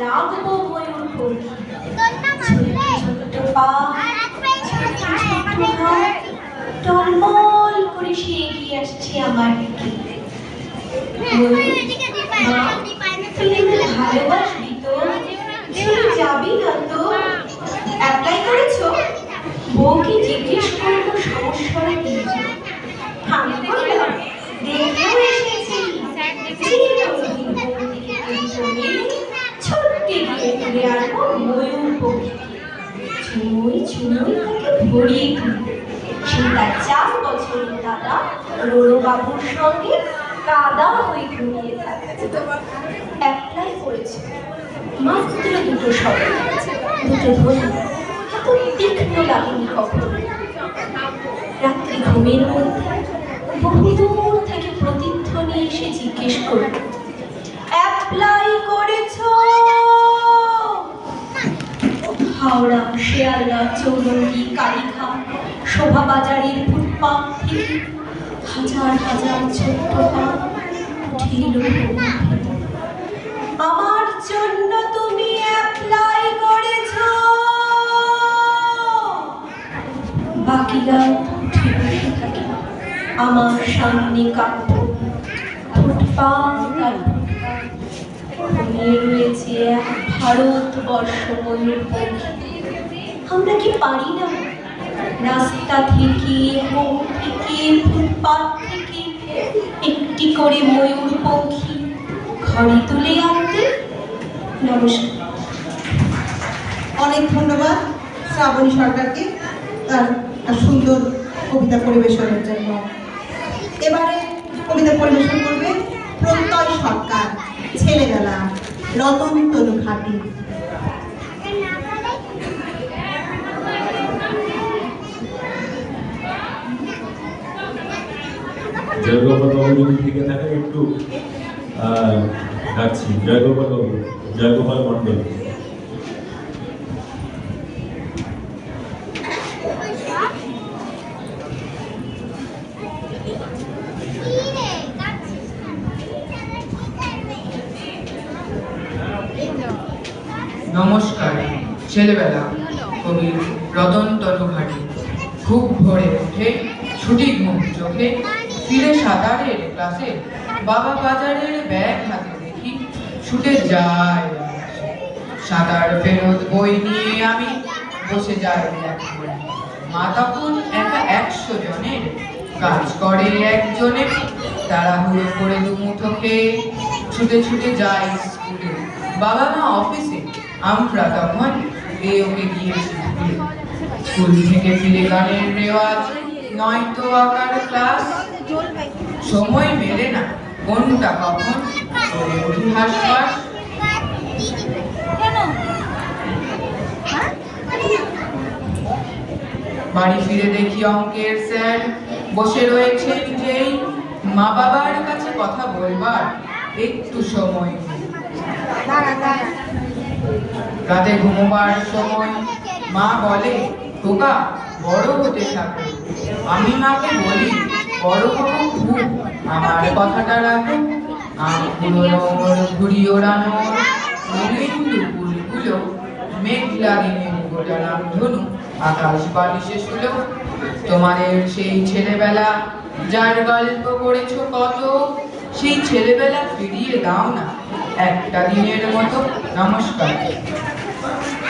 লাগবো ময়ূর পঙ্খী ছোট্ট পা টলমল করে সে এগিয়ে আসছে আমার। তাকে চার বছরের দাদা সঙ্গে কাদা হয়ে ঘুমিয়ে থাকে। অ্যাপ্লাই করেছে মাত্র দুটো শব্দ। দুটো ধ্বনি। এত তীক্ষ্ণ লাগেনি রাত্রি ঘুমের মধ্যে বহুদূর থেকে প্রতিধ্বনি এসে জিজ্ঞেস করল, অ্যাপ্লাই করেছ? হাওড়া শেয়ালদা চৌরঙ্গি কালীঘাট শোভা বাজারের ফুটপাথ হাজার হাজার ছোট্ট আমার জন্য তুমি অ্যাপ্লাই করেছ। বাকিরা আমার সামনে আর ফুটপাত ঘুমিয়ে রয়েছে এক আমরা কি পারি না? রাস্তা থেকে মোড় থেকে, ফুটপাত থেকে একটি করে ময়ূর পঙ্খী ঘরে তুলে আনতে। নমস্কার। অনেক ধন্যবাদ শ্রাবণী সরকারকে তার সুন্দর কবিতা পরিবেশনের জন্য। এবারে কবিতা পরিবেশন করবে প্রত্যয় সরকার। ছেলেবেলা রতন তনু খাটি। জয়গোপাল থেকে থাকে একটু ডাকছি। জয়গোপাল জয়গোপাল মণ্ডল। নমস্কার, ছেলেবেলা কবি রতন তনুঘাটি খুব ভোরে উঠে ছুটি ঘুম চোখে ফিরে সাঁতারের ক্লাসে বাবা বাজারের ব্যাগ হাতে দেখি ছুটে যায় সাঁতার ফেরত বই নিয়ে আমি বসে যাই মা তখন একা একশো জনের কাজ করে একজনে, তাড়াহুড়ো করে দুমুঠো খেয়ে ছুটে ছুটে যায় স্কুলে। বাবা মা অফিসে আমরা তখন এ ওকে গিয়েছি স্কুল থেকে ফিরে গানের রেওয়াজ, নয়তো আঁকার ক্লাস। সময় মেলে না, কোনটা কখন হাসপাস বাড়ি ফিরে দেখি অঙ্কের স্যার বসে রয়েছেন যেই মা বাবার কাছে কথা বলবার একটু সময় নেই। রাতে ঘুমোবার সময় মা বলে খোকা বড় হতে থাকো। আমি মাকে বলি, বড় হব খুব। আমার কথাটা রাখো আম পুরোনোর ঘুড়ি ওড়ানোর রঙিন দুপুরগুলো মেঘলা দিনে গোটা নাম ধনু, আকাশ বালিশে শুলো। তোমাদের সেই ছেলেবেলা, যার গল্প করেছ কত সেই ছেলেবেলা ফিরিয়ে দাও না। একটা দিনের মতো নমস্কার।